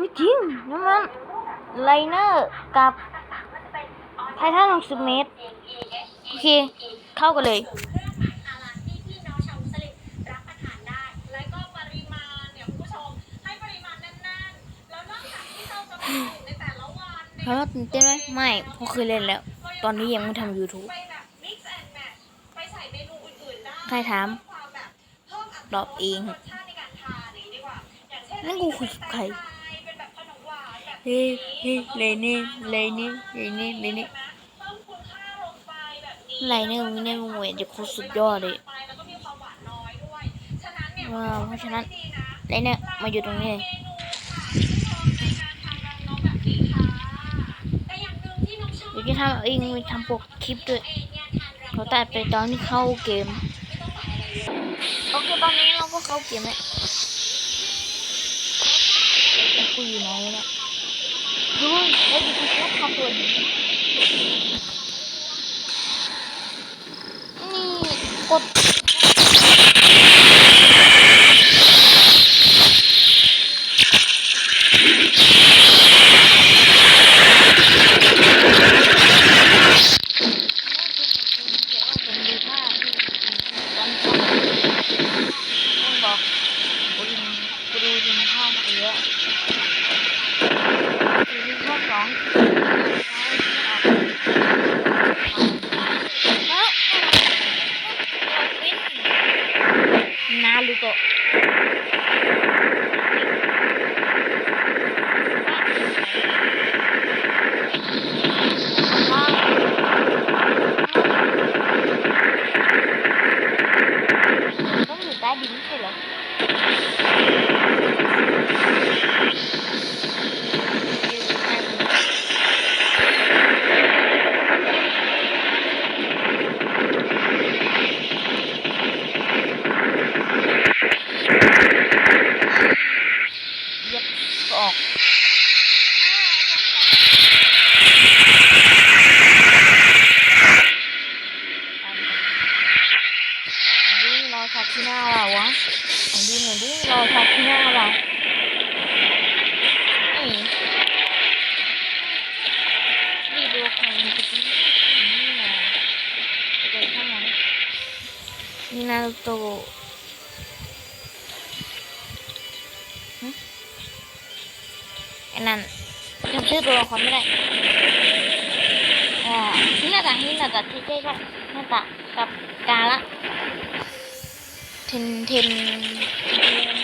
ไม่จริงนั่นมันไลเนอร์กับไททัน60เมตร โอเค เข้ากันเลยอาหารที่พี่น้องชาวมุสลิมรับประทานได้และก็ปริมาณเนี่ยคุณผู้ชมให้ปริมาณแน่นๆแล้วนอกจากที่เราจะไปดื่มในแต่ละวันในเพราะว่าตื่นเต้นไหมไม่เพราะเคยเล่นแล้ว ตอนนี้ยังไม่ทำ YouTube ไปแบบ mix and match ไปใส่เมนูอื่นๆได้ใครถามเพื่อความแบบเพิ่มอรรถรสตอบเองรสชาติในการทานอย่างนี้ดีกว่าอย่างเช่นนั่นกูคุยกับใคร เฮ้เฮ้เลนี่เลนี่เลนี่เลนี่เพิ่มคุณค่าลงไปแบบนี้ไลเนอร์มิเนอร์เวนจะโคตรสุดยอดเลยว้าวเพราะฉะนั้นดีนะไลเนอร์มาอยู่ตรงนี้เลยเมนูค่ะที่ทำรังนกแบบนี้ค่ะแต่อางหนึ่งที่น้องชอบเดี๋ยวจะทำเองไปทำปกคลิปด้วยเองเนี่ยทานรังนเขาตัดไปตอนที่เข้าเกมโอเคตอนนี้เราก็เข้าเกมแล้วแล้วกูอยู่ไหนแล้ว ดูเฮ้ยกูช Thank you. นี่นารูโตะอ้นั่นจำชื่อตัวละครไม่ได้อ่าฮินาตะฮินาตะที่ใช่ใช่ฮินาตะกับกาละเทนเทนเทน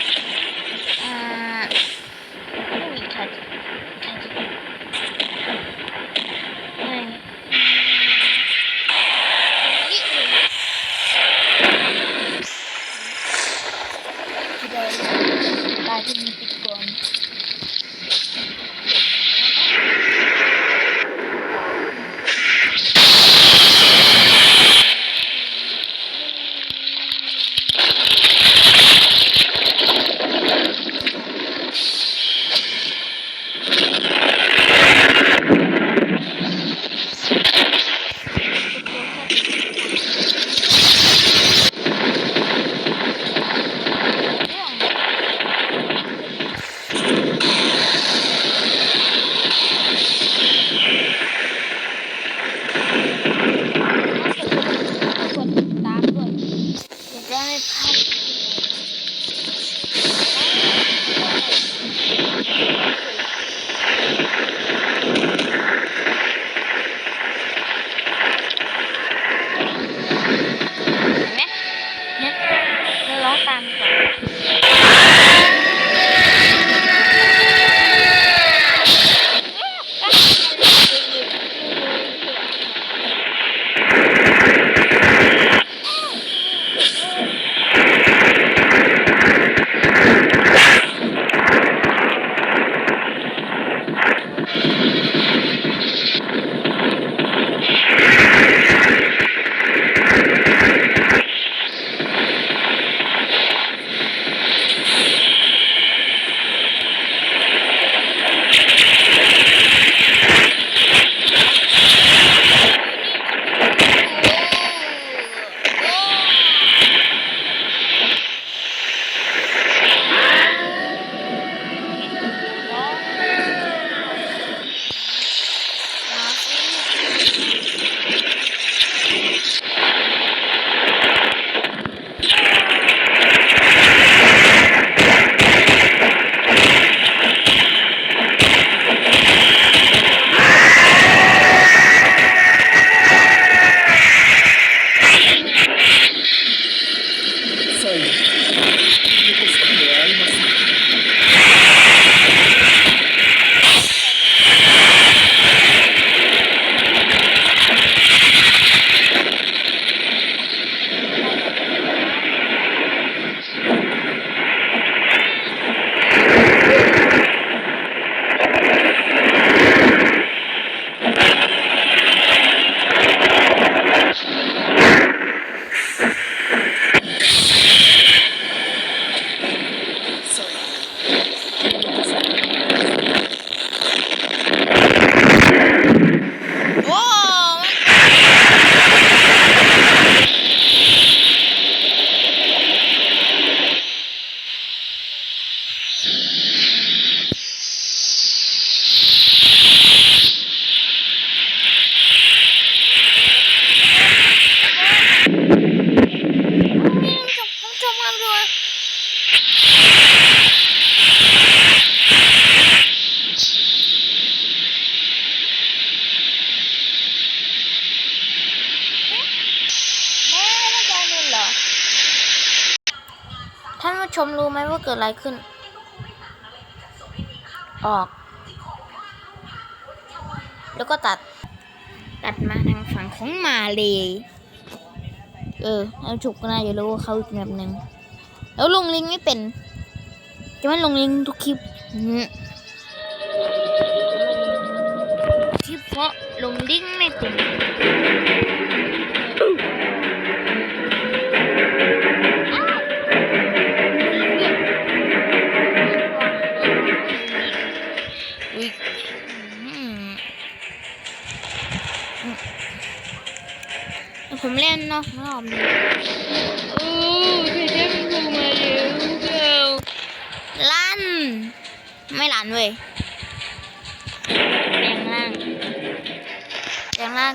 แล้วก็ตัด ตัดมาทางฝั่งของมาเลยเออเอาฉุกก็น่าจะรู้ว่าเขาอีกแบบหนึ่งแล้วลงลิงไม่เป็นจะไม่ลงลิงทุกคลิปคลิปเพราะลงลิงไม่เป็น เล่นเนาะหอมดีโอ้เธอได้เป็นผู้มาเร็วเร็วลั่น ไม่ลั่นเว้ยแรงล่างแรงล่าง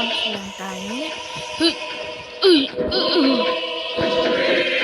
Jump lang tayo. Uy! Uy! Uy!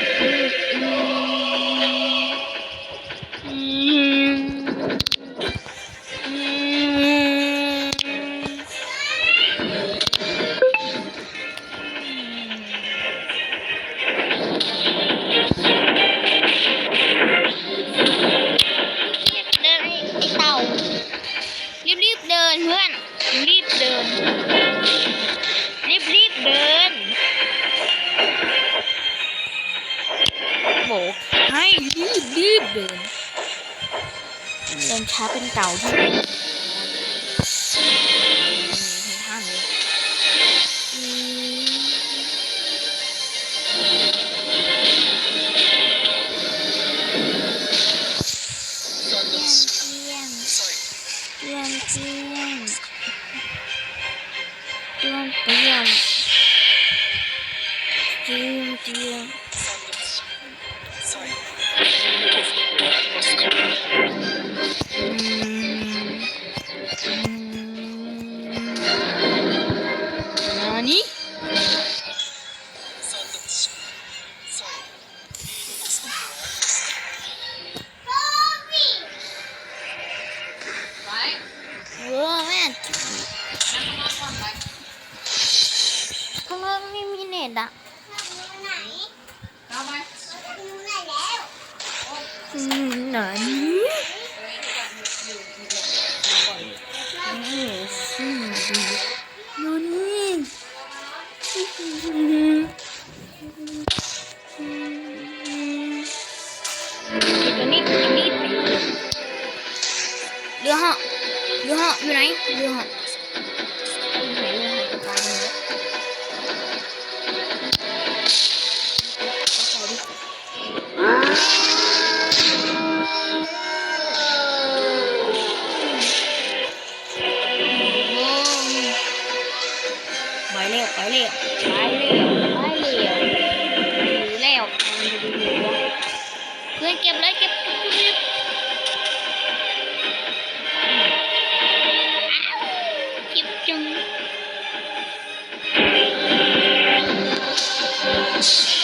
Yes.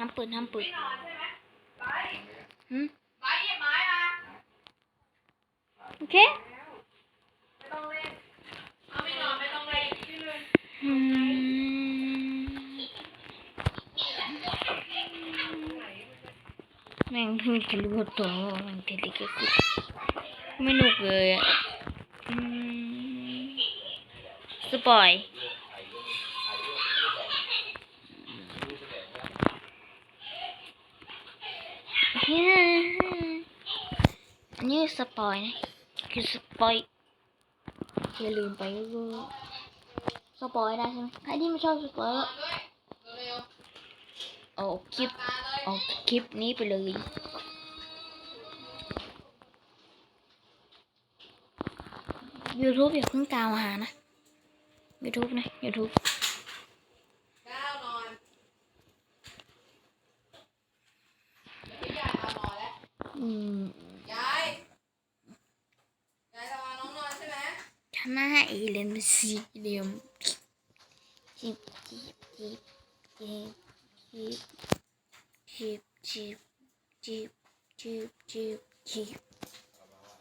ห้ามเปิดห้ามเปิดหืมโอเคอืมแม่งเพิ่งจะรู้ตัวว่ามันเป็นลิขสิทธิ์ไม่หนุกเลยอะอืมสปอย อันนี้สปอยนะ คือสปอยอย่าลืมไปดูสปอยได้ใช่ไหมใครที่ไม่ชอบสปอยก็เอาคลิปเอาคลิปนี้ไปเลย YouTube อย่าเพิ่งกล่าวหานะ YouTube นะ YouTube วนอนพี่ยายเอานอนแล้ว อืม ยาย ยายจะมาน้องนอนใช่ไหม ชนะ เอเลนสี่เหลี่ยมจีบจีบจีบจีบจีบจีบจีบจีบจีบจีบ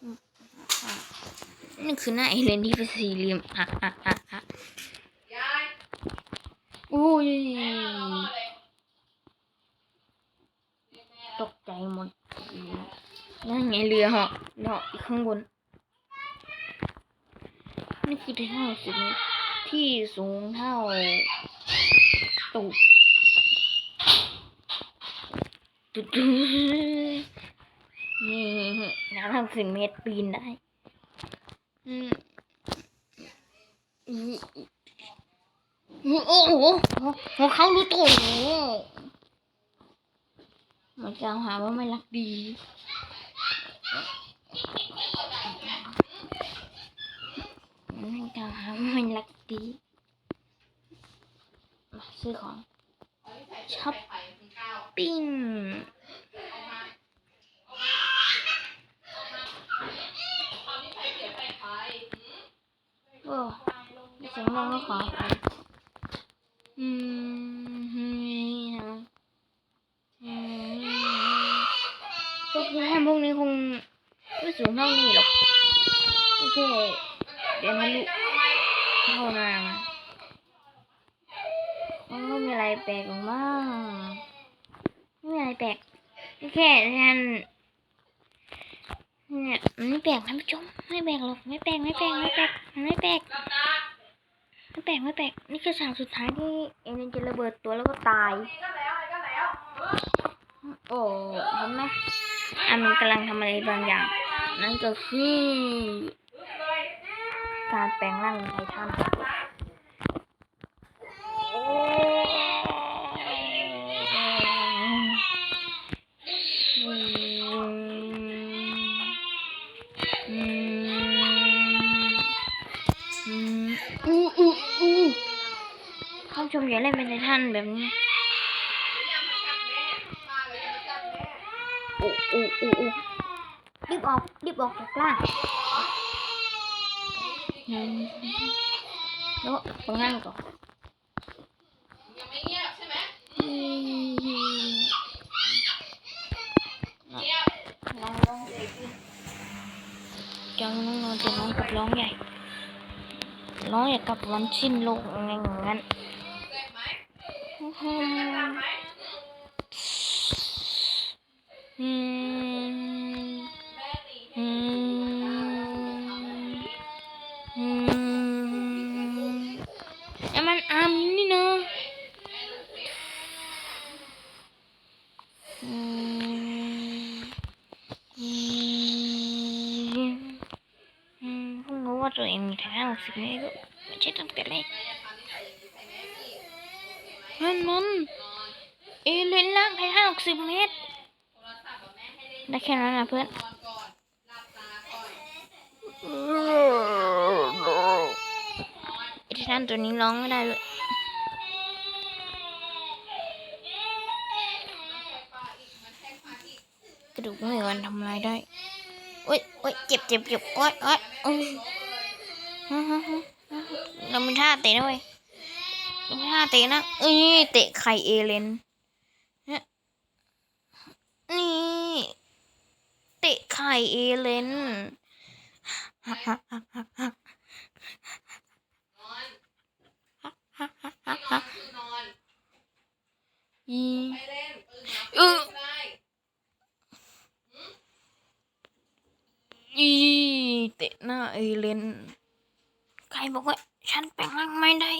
อืมอะนี่คือหน้าเอเลนที่เป็นสี่เหลี่ยมอะอะอะอะยายอุ้ยตกใจหมดนั่นไงเรือเหาะเหาะอีกข้างบนคือที่เท่าสิบเมตรที่ สูงเท่าตูดตุ๊ดนี่น้ำทำสิบเมตรปีนได้อืมอืมโอ้โหหัวเขารู้ตัวโอ้โหมันจะหาว่าไม่รักดีมันจะหาว่าไม่รักดีื้อของช้อปปิ้งโอ้เสียงร้องก็ขอไปอืมพวกนี้พวกนี้คงไม่สูงเท่านี้หรอก โอเค เดี๋ยวมาดูเท่านั้น มันไม่มีอะไรแปลกหรอกมั้งไม่มีอะไรแปลกโอเคท่านเนี่ยมันไม่แปลกท่านผู้ชมไม่แปลกหรอกไม่แปลกไม่แปลกไม่แปลกมันไม่แปลกกับตาไม่แปลกไม่แปลกนี่คือฉากสุดท้ายที่เอเลนจะระเบิดตัวแล้วก็ตายนี่ก็แล้วอะไรก็แล้วเออโอ้เห็นไหมอันมันกำลังทำอะไรบางอย่าง นั่นก็คือเลยการแปลงร่างเป็นไททัน ผู้ชมอย่าเล่นเป็นท่านแบบนี้อู้อู้อู้อู้รีบออกรีบออกจากล่างแล้วตรงนั้นก่อนจังน้องนจะน้องกับร้องใหญ่ ร้องอยากกับวันชิ้นโลกอะไรอย่างนั้น em ăn amin ni na. Không có rồi em thấy thả một xịt nữa Chết trong cái này นั่นมันเอเลนล่างไปห้าหกสิบเมตรได้แค่นั้นนะเพื่อนไอ้ท่านตัวนี้ร้องไม่ได้เลยกระดูกไม่ควรทำอะไรได้โอ๊ยโอ๊ยเจ็บเจ็บเจ็บโอ๊ยโอ๊ยเราเป็นท่าเตะด้วย ลงห้าเตะนะเอ้ยเตะไข่เอเลนนี่ เตะไข่เอเลนอีเอออีเตะหน้าเอเลนใครบอกว่าฉันแปลงร่างไม่ได้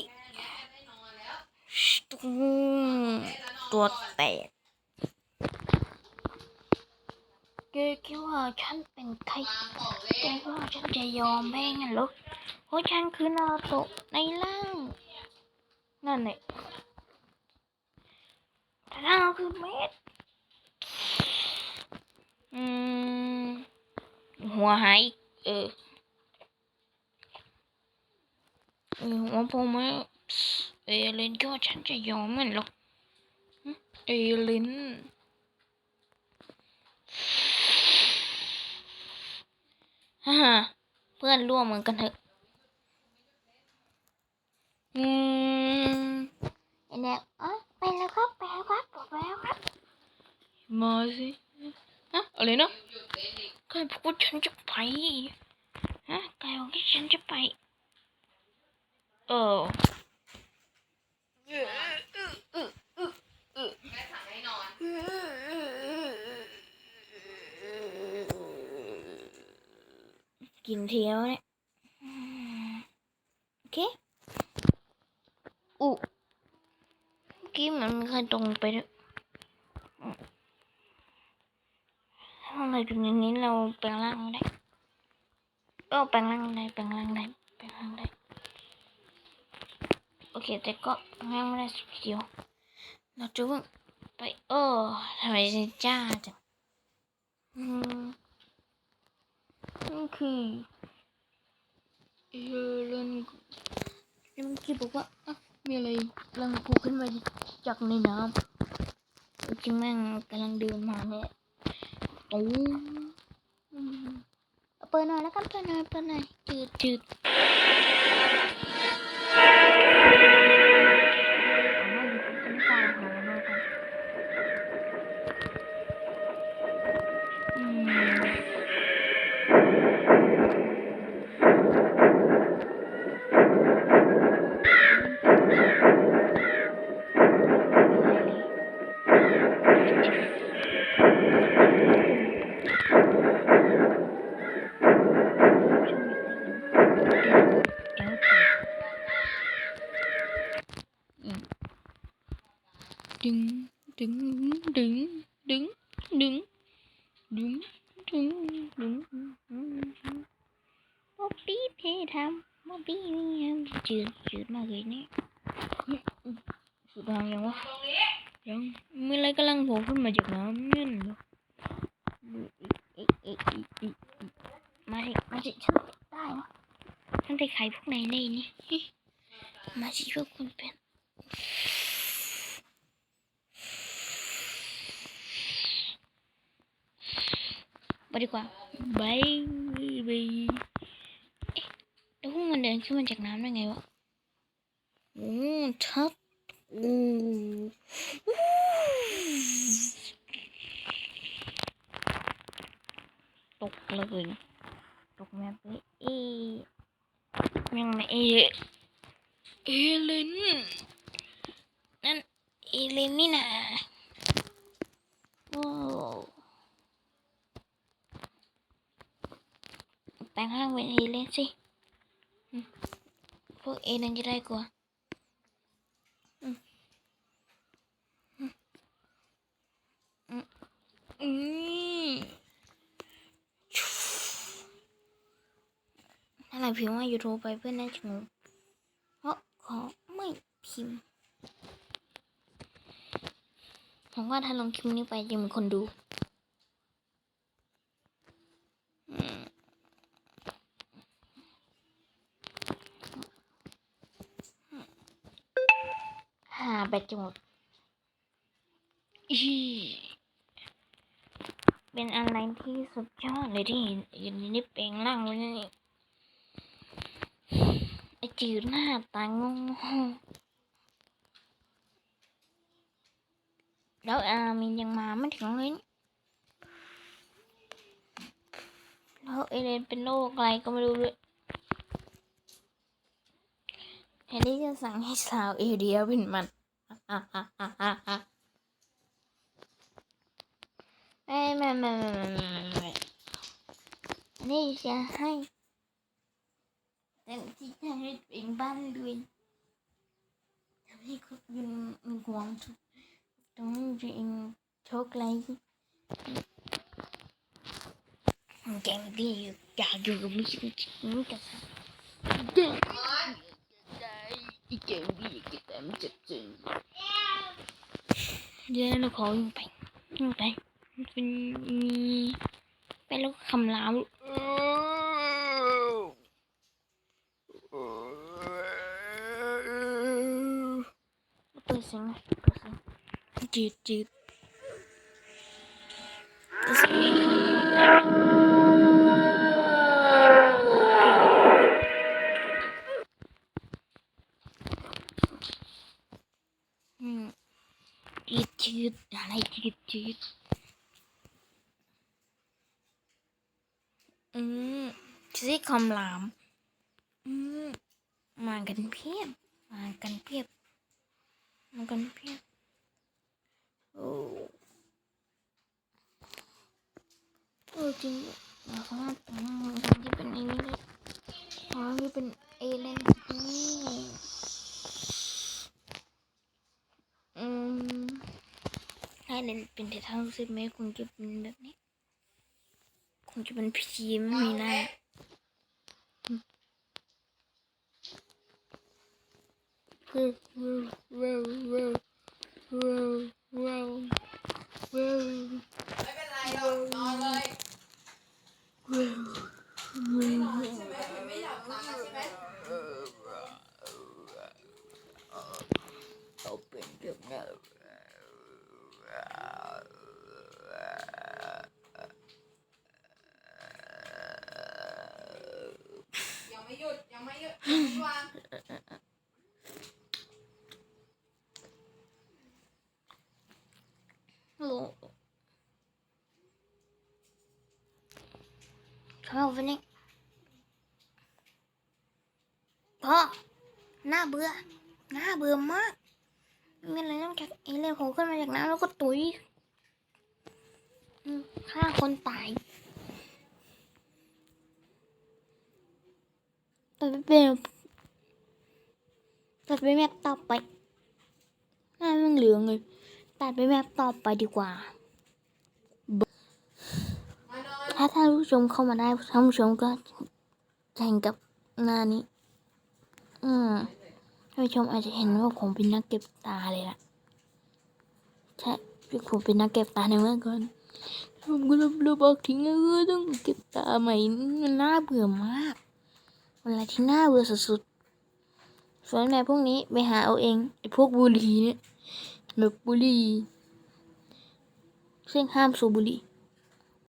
ตุ้งตัวก่อนแตกแกคิดว่าฉันเป็นใครแกคิดว่าฉันจะยอมแม่งั้นหรอเพราะฉันคือนาโตะในร่าง นั่นแหละแต่ร่างคือเม็ดอืม หัวหายเออเออหัวผล่มา เอเลนก็ฉันจะยอมมันหรอกเอเลนฮ่าฮ่าเพื่อนร่วมมือกันเถอะ อืมไอเนี่ยอ๋อไปแล้วครับ ไปแล้วครับไปแล้วครับ มาสิฮะอะไรนะหยุดเนอีกใครบอกว่าฉันจะไป ฮะใครบอกว่าฉันจะไป เออ แม่สั่งให้นอน กินเที่ยวเนี่ย โอเคอุเมื่อกี้มันมีใครตรงไปด้วยอืมถ้าเราอยู่ในนี้เราแปลงร่างได้ก็แปลงร่างได้แปลงร่างได้แปลงร่างได้ เคแต่ก็แปลงร่างไม่ได้สักเดียวเราจะเพิ่งไปเออทำไมถึงจ้าจังอืมนี่คือเอเลนแล้วเมื่อกี้บอกว่าอะมีอะไรกำลังโผล่ขึ้นมาจากในน้ำจริงแม่งกำลังเดินมาเนี่ยตูมอืมเอาเปิดหน่อยแล้วกันเปิดหน่อยเปิดหน่อยจืดจืด ดีกว่าบายบายเอ๊ะแล้วพวกมันเดินขึ้นมาจากน้ำได้ไงวะโอ้ทับโอ้ตกเลยตกแบบนี้เอยังไม่เอเอเลนนั่นเอเลนนี่นะโอ้ แปลงร่างเป็นเอเล่นสิ พวกเอเลนจะได้กว่าอืมอะไรพิมพ์ว่า YouTube ไปเพื่อนน่าจะงงเพราะเขาไม่พิมพ์ผมว่าถ้าลงคลิปนี้ไปจะมีคนดูอืมหาแบตจะหมดเป็นอะไรที่สุดยอดเลยที่เห็นเห็นนี่เปลงร่างว้นี่ไอจืดหน้าตางงแล้วอามินยังมาไม่ถึงเลยนี่แล้วเอเลนเป็นโรคอะไรก็ไม่รู้ด้วยแทนที่จะสั่งให้สาวเอเดียเป็นมัน ไม่ไม่ไม่ไม่ไม่ไม่ไม่อันนี้จะให้แต่ที่จะให้ตัวเองบ้า นด้วยทำให้คนอื่นมีความสุขต้องตัวเองโชค ดจืดอะไรจืดจืดอืมซี่คำราม อืมมากันเพียบ มากันเพียบมันกันเพียบ โอ้เออจริงเราสามารถทำที่เป็นไอ้นี่ได้ทำที่เป็นเอเลนนี่อืมถ้า เน้นเป็นแต่ทางรู้สึกไหมคงจะเป็นแบบนี้ คงจะเป็นผีไม่มีหน้าเว้าวว้าวว้าวว้าวว้าวว้าว ไม่เป็นไรหรอกนอนเลย ว้าว ใช่ไหมมันไม่อยากตายใช่ไหม เอาเป็นเรื่องแล้ว ยังไม่หยุดยังไม่หยุดยังไม่วาง โอ้ชอบวันนี้พ่อหน้าเบื่อหน้าเบื่อมากไม่มีอะไรนอกจากเอเลี่ยนโผล่ขึ้นมาจากน้ำแล้วก็ตุยฆ่าคนตายตัดไปเป็นตัดไปแมปต่อไปหน้ามันเหลืองเลยตัดไปแมปต่อไปดีกว่า ถ้าท่านผู้ชมเข้ามาได้ท่านผู้ชมก็แข่งกับหน้านี้ อืม ท่านผู้ชมอาจจะเห็นว่าผมเป็นนักเก็บตาเลยล่ะ ใช่ผมเป็นนักเก็บตาในเมื่อก่อนผมก็รับลบอกทิ้งแล้วก็ต้องเก็บตาใหม่มันน่าเบื่อมากมันอะไรที่น่าเบื่อสุดๆส่วนแม่พวกนี้ไปหาเอาเองไอ้พวกบุหรี่เนี่ยแบบบุหรี่ซึ่งห้ามสูบบุหรี่